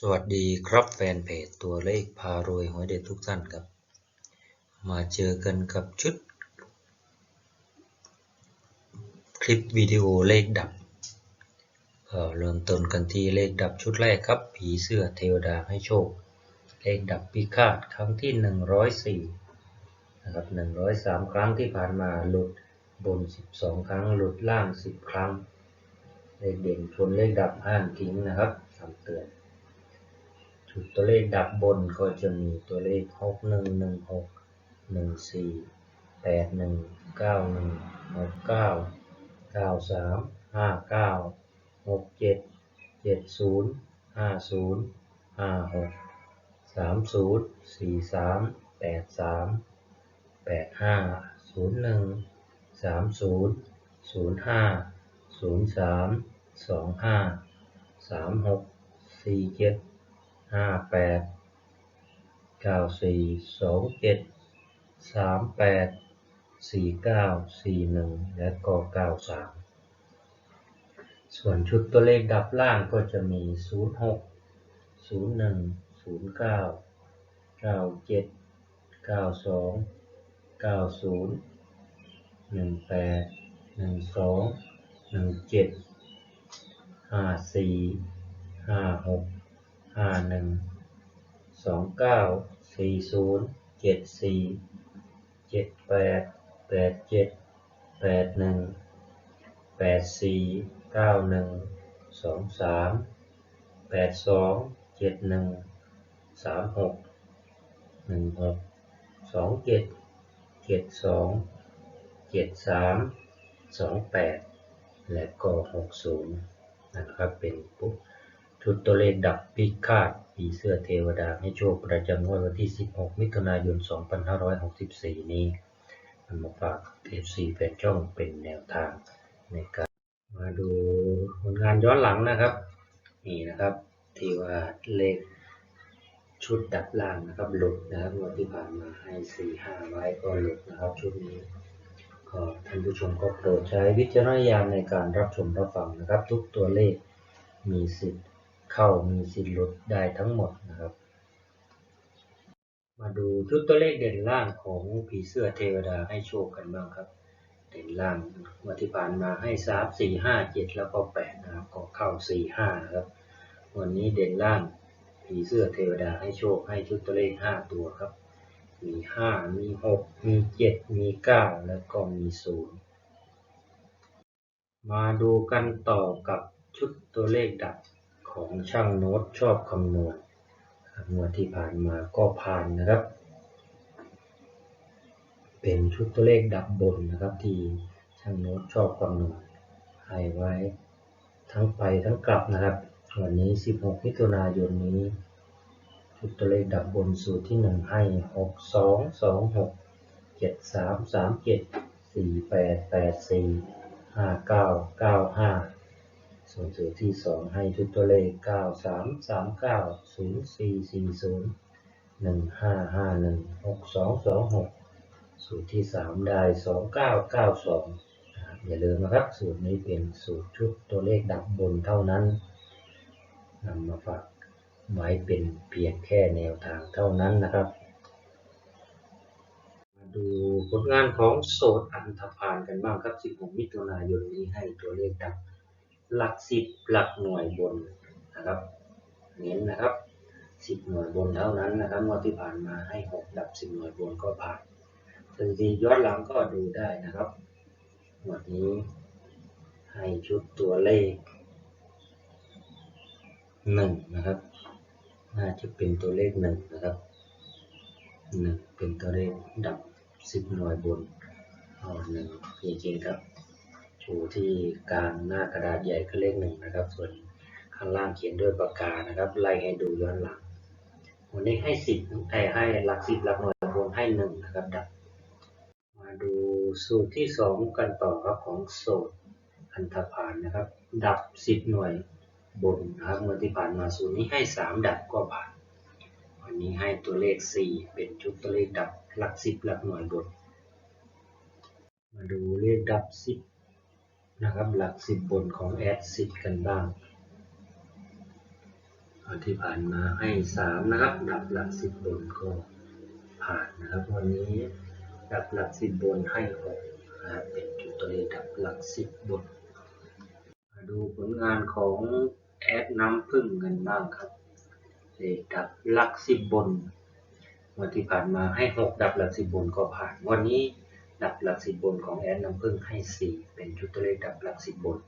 สวัสดีครับแฟนเพจตัวเลขพารวยหวยเด็ดทุกท่านครับ มาเจอกันกับชุด คลิปวิดีโอเลขดับเเริ่มต้นกันที่เลขดับชุดแรกครับ ผีเสื้อเทวดาให้โชค เลขดับพิฆาตครั้งที่ 104นะครับ103 ครั้งที่ผ่านมาหลุดบน 12 ครั้งหลุดล่าง 10 ครั้ง เลขเด่นชนเลขดับห้ามทิ้งนะครับคำเตือน ตัวเลขดับบนก็จะมีตัวเลข 6 1 1 6 1 4 8 1 9 1 6 9 9 3 5 9 6 7 7 0 5 0 5 6 3 0 4 3 8 3 8 5 0 1 3 0 0 5 0 3 2 5 3 6 4 7 ห้าแปดเก้าสี่สองเจ็ดสามแปดสี่เก้าสี่หนึ่งและก็เก้าสามส่วนชุดตัวเลขดับล่างก็จะมีศูนย์หกศูนย์หนึ่งศูนย์เก้าเก้าเจ็ดเก้าสองเก้าศูนย์หนึ่งแปดหนึ่งสองหนึ่งเจ็ดห้าสี่ห้าหก ห้าหนึ่งสองเก้าสี่ศูนย์เจ็ดสี่เจ็ดแปดแปดเจ็ดแปดหนึ่งแปดสี่เก้าหนึ่งสองสามแปดสองเจ็ดหนึ่งสามหกหนึ่งหกสองเจ็ดเจ็ดสองเจ็ดสามสองแปดและก็หกศูนย์นะครับเป็นปุ๊บ ชุดตัวเลขดับพิฆาตผีเสื้อเทวดาให้โชคประจำงวดวันที่ 16 มิถุนายน 2564 นี้นำมาฝาก FC แฟนช่องเป็นแนวทางในการมาดูผลงานย้อนหลังนะครับ นี่นะครับ ที่ว่าเลขชุดดับล่างนะครับหลุดนะครับงวดที่ผ่านมาให้4 5ไว้ก็หลุดนะครับชุดนี้ก็ท่านผู้ชมก็โปรดใช้วิจารณญาณในการรับชมรับฟังนะครับ ทุกตัวเลขมีสิทธิ์ เข้ามีสิทธิ์หลุดได้ทั้งหมดนะครับ มาดูชุดตัวเลขเด่นล่างของผีเสื้อเทวดาให้โชคกันบ้างครับเด่นล่างวันที่ผ่านมาให้สามสี่ห้าเจ็ดแล้วก็แปดนะครับก็เข้าสี่ห้าครับวันนี้เด่นล่างผีเสื้อเทวดาให้โชคให้ชุดตัวเลขห้าตัวครับมีห้ามีหกมีเจ็ดมีเก้าแล้วก็มีศูนย์มาดูกันต่อกับชุดตัวเลขดับ ของช่างโน้ตชอบคำนวณครับงวดที่ผ่านมาก็ผ่านนะครับ เป็นชุดตัวเลขดับบนนะครับ ที่ช่างโน้ตชอบคำนวณให้ไว้ทั้งไปทั้งกลับนะครับ วันนี้ 16มิถุนายนนี้ ชุดตัวเลขดับบนสูตรที่ 1 ให้ 6 2 2 6 7 3 3 7 4 8 8 4 5 9 9 5 ส่วนสูตรที่ 2 ให้ชุดตัวเลข 9 3 3 9 0 4 4 0 1 5 5 1 6 2 2 6 สูตรที่ 3 ได้ 2 9 9 2 อย่าลืมนะครับ สูตรนี้เป็นสูตรชุดตัวเลขดับบนเท่านั้นนำมาฝากไว้เป็นเพียงแค่แนวทางเท่านั้นนะครับมาดูผลงานของโสดอันธพาลกันบ้างครับ 16 มิถุนายนนี้ให้ตัวเลขดับ หลักสิบหลักหน่วยบนนะครับเน้นนะครับสิบหน่วยบนเท่านั้นนะครับงวดที่ผ่านมาให้หกดับสิบหน่วยบนก็ผ่านสถิติย้อนหลังก็ดูได้นะครับงวดนี้ให้ชุดตัวเลขหนึ่งนะครับน่าจะเป็นตัวเลขหนึ่งนะครับหนึ่งเป็นตัวเลขดับสิบหน่วยบนอ๋อหนึ่งจริงๆครับ ชูที่กลางหน้ากระดาษใหญ่ก็เลขหนึ่งนะครับ ส่วนข้างล่างเขียนด้วยปากกานะครับ ไล่ให้ดูย้อนหลังวันนี้ให้สิบไอ้ให้หลักสิบหลักหน่วยบนให้หนึ่งนะครับดับ มาดูสูตรที่สองกันต่อครับของโสดอันธพาลนะครับ ดับสิบหน่วยบนนะครับเมื่อที่ผ่านมาสูตรนี้ให้สามดับก็ผ่านวันนี้ให้ตัวเลขสี่เป็นชุดตัวเลขดับหลักสิบหลักหน่วยบน มาดูเลขดับสิบ นะครับหลักสิบบนของแอดสิบกันบ้างวันที่ผ่านมาให้สามนะครับดับหลักสิบบนก็ผ่านนะครับ วันนี้ดับหลักสิบบนให้หกนะครับเป็นจุดตัวเลขดับหลักสิบบนมาดูผลงานของแอดน้ำพึ่งกันบ้างครับเลขดับหลักสิบบนวันที่ผ่านมาให้หกดับหลักสิบบนก็ผ่านวันนี้ ดับหลักสิบบนของแอดน้ำพึ่งให้สี่เป็นชุดตัวเลขดับหลักสิบบน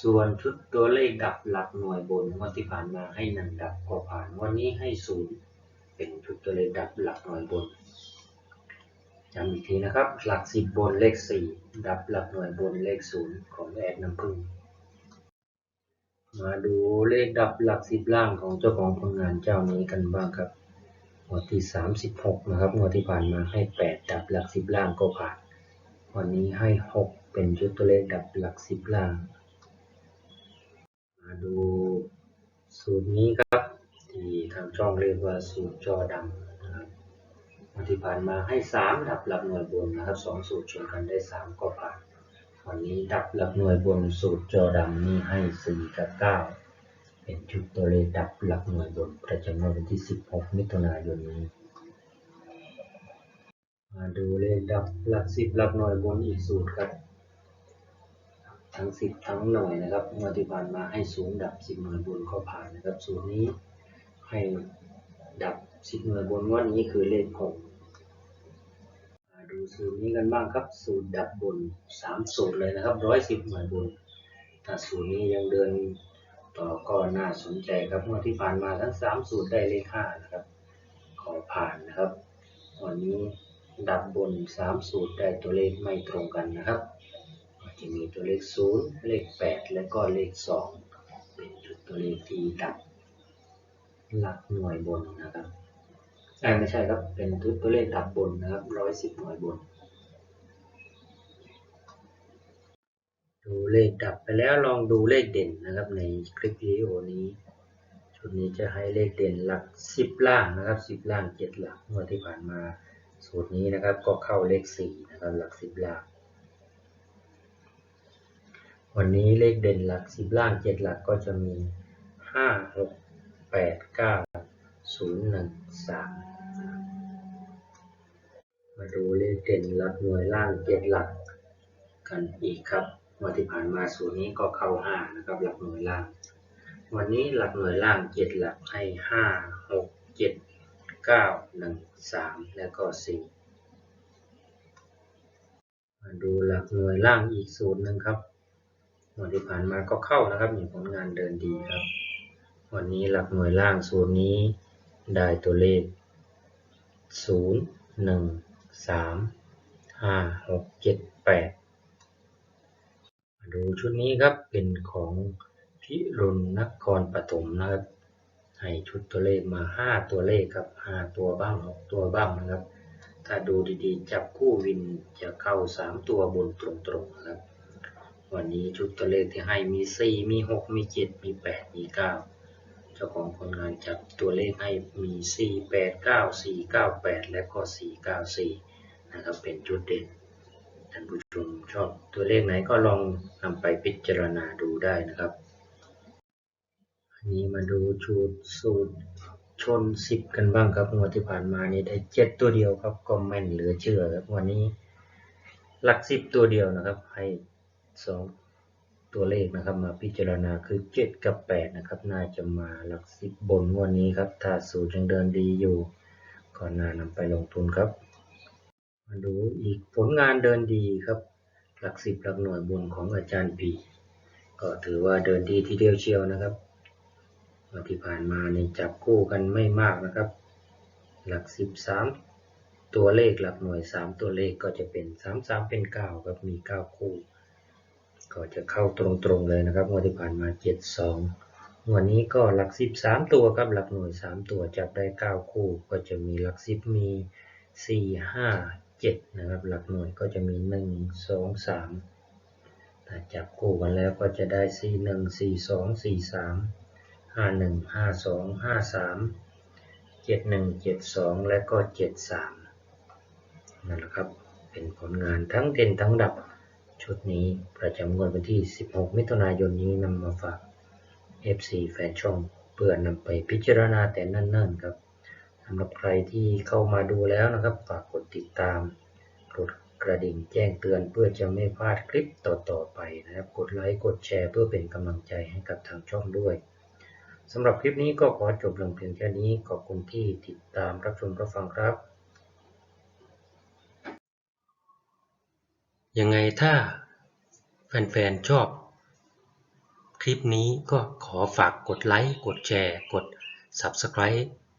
ส่วนชุดตัวเลขดับหลักหน่วยบนวันที่ผ่านมาให้หนึ่งดับก็ผ่านวันนี้ให้ศูนย์เป็นชุดตัวเลขดับหลักหน่วยบนย้ำอีกทีนะครับ หลักสิบบนเลขสี่ดับหลักหน่วยบนเลขศูนย์ของแอดน้ำพึ่งมาดูเลขดับหลักสิบล่างของเจ้าของผลงานเจ้านี้กันบ้างครับ งวดที่สามสิบหกนะครับ งวดที่ผ่านมาให้แปดดับหลักสิบล่างก็ผ่าน วันนี้ให้หกเป็นชุดตัวเลขดับหลักสิบล่าง มาดูสูตรนี้ครับ ที่ทางช่องเรียกว่าสูตรจอดำนะครับวันที่ผ่านมาให้สามดับหลักหน่วยบนนะครับสองสูตรชนกันได้สามก็ผ่าน วันนี้ดับหลักหน่วยบนสูตรจอดำนี่ให้สี่กับเก้า เป็นชุดตัวเลขดับหลักหน่วยบนประจำวันที่ 16 มิถุนายนนี้ มาดูเลขดับหลักสิบหลักหน่วยบนอีกสูตรครับ ทั้งสิบทั้งหน่วยนะครับเมื่อที่ผ่านมาให้ศูนย์ดับสิบหน่วยบนก็ผ่านนะครับ สูตรนี้ให้ดับสิบหน่วยบนวันนี้คือเลขหกมาดูสูตรนี้กันบ้างครับ สูตรดับบนสามสูตรเลยนะครับร้อยสิบหน่วยบนสูตรนี้ยังเดิน ก็น่าสนใจครับเมื่อที่ผ่านมาทั้งสามสูตรได้เลขห้านะครับ ขอผ่านนะครับ วันนี้ดับบนสามสูตรได้ตัวเลขไม่ตรงกันนะครับจะมีตัวเลขศูนย์เลขแปดและก็เลขสองเป็นจุดตัวเลขที่ดับหลักหน่วยบนนะครับไม่ใช่ครับเป็นจุดตัวเลขดับบนนะครับร้อยสิบหน่วยบน ดูเลขดับไปแล้วลองดูเลขเด่นนะครับ ในคลิปวิดีโอนี้ชุดนี้จะให้เลขเด่นหลักสิบล่างนะครับสิบล่างเจ็ดหลักเมื่อที่ผ่านมาสูตรนี้นะครับ ก็เข้าเลขสี่นะครับ หลักสิบล่าง วันนี้เลขเด่นหลักสิบล่างเจ็ดหลักก็จะมีห้าหกแปดเก้าศูนย์หนึ่งสามมาดูเลขเด่นหลักหน่วยล่างเจ็ดหลักกันอีกครับ วันที่ผ่านมาสูตรนี้ก็เข้าห้านะครับ หลักหน่วยล่าง วันนี้หลักหน่วยล่างเจ็ดหลักให้ห้าหกเจ็ดเก้าหนึ่งสามแล้วก็สี่มาดูหลักหน่วยล่างอีกสูตรหนึ่งครับวันที่ผ่านมาก็เข้านะครับมีผลงานเดินดีครับ วันนี้หลักหน่วยล่างสูตรนี้ได้ตัวเลข 0 1 3 5 6 7 8มา ดูชุดนี้ครับเป็นของพิรุณนครปฐมนะครับ ให้ชุดตัวเลขมา 5 ตัวเลขครับ 5 ตัวบ้าง 6 ตัวบ้างนะครับ ถ้าดูดีๆ จับคู่วินจะเข้า 3 ตัวบนตรงๆนะครับ วันนี้ชุดตัวเลขที่ให้มี 4 มี 6 มี 7 มี 8 มี 9 เจ้าของผลงานจับตัวเลขให้มี 4 8 9 4 9 8 และก็ 4 9 4 นะครับ เป็นจุดเด่น ท่านผู้ชมชอบตัวเลขไหนก็ลองนำไปพิจารณาดูได้นะครับ อันนี้มาดูชุดสูตรชน 10 กันบ้างครับงวดที่ผ่านมานี่ได้ 7 ตัวเดียวครับก็แม่นเหลือเชื่อครับวันนี้หลัก 10 ตัวเดียวนะครับ ให้สองตัวเลขนะครับ มาพิจารณาคือ 7 กับ 8 นะครับ น่าจะมาหลัก 10 บนวันนี้ครับ ถ้าสูตรยังเดินดีอยู่ ก็น่านำไปลงทุนครับ มาดูอีกผลงานเดินดีครับ หลัก10หลักหน่วยบนของอาจารย์ปีก็ถือว่าเดินดีทีเดียวเชียวนะครับที่ผ่านมาในจับคู่กันไม่มากนะครับ หลัก13ตัวเลขหลักหน่วย3ตัวเลขก็จะเป็น3 3เป็น9ครับมี9คู่ ก็จะเข้าตรงๆเลยนะครับงวดที่ผ่านมา72วันนี้ก็หลัก10 3ตัวครับหลักหน่วย3ตัวจับได้9คู่ ก็จะมีหลัก10มี4 5 7 นะครับ หลักหน่วยก็จะมี 1 2 3ถ้าจับคู่กันแล้วก็จะได้ 4 1 4 2 4 3 5 1 5 2 5 3 7 1 7 2 และก็ 7 3นั่นแหละครับ เป็นผลงานทั้งเด่นทั้งดับชุดนี้ประจำงวดวันที่ 16 มิถุนายนนี้นำมาฝาก FC แฟนช่องเพื่อนำไปพิจารณาแต่นิ่นๆครับ สำหรับใครที่เข้ามาดูแล้วนะครับฝากกดติดตามกดกระดิ่งแจ้งเตือนเพื่อจะไม่พลาดคลิปต่อๆไปนะครับ กดไลค์กดแชร์เพื่อเป็นกำลังใจให้กับทางช่องด้วยสำหรับคลิปนี้ก็ขอจบลงเพียงแค่นี้ขอบคุณที่ติดตามรับชมรับฟังครับ ยังไงถ้าแฟนๆชอบ คลิปนี้ก็ขอฝากกดไลค์กดแชร์ กด Subscribe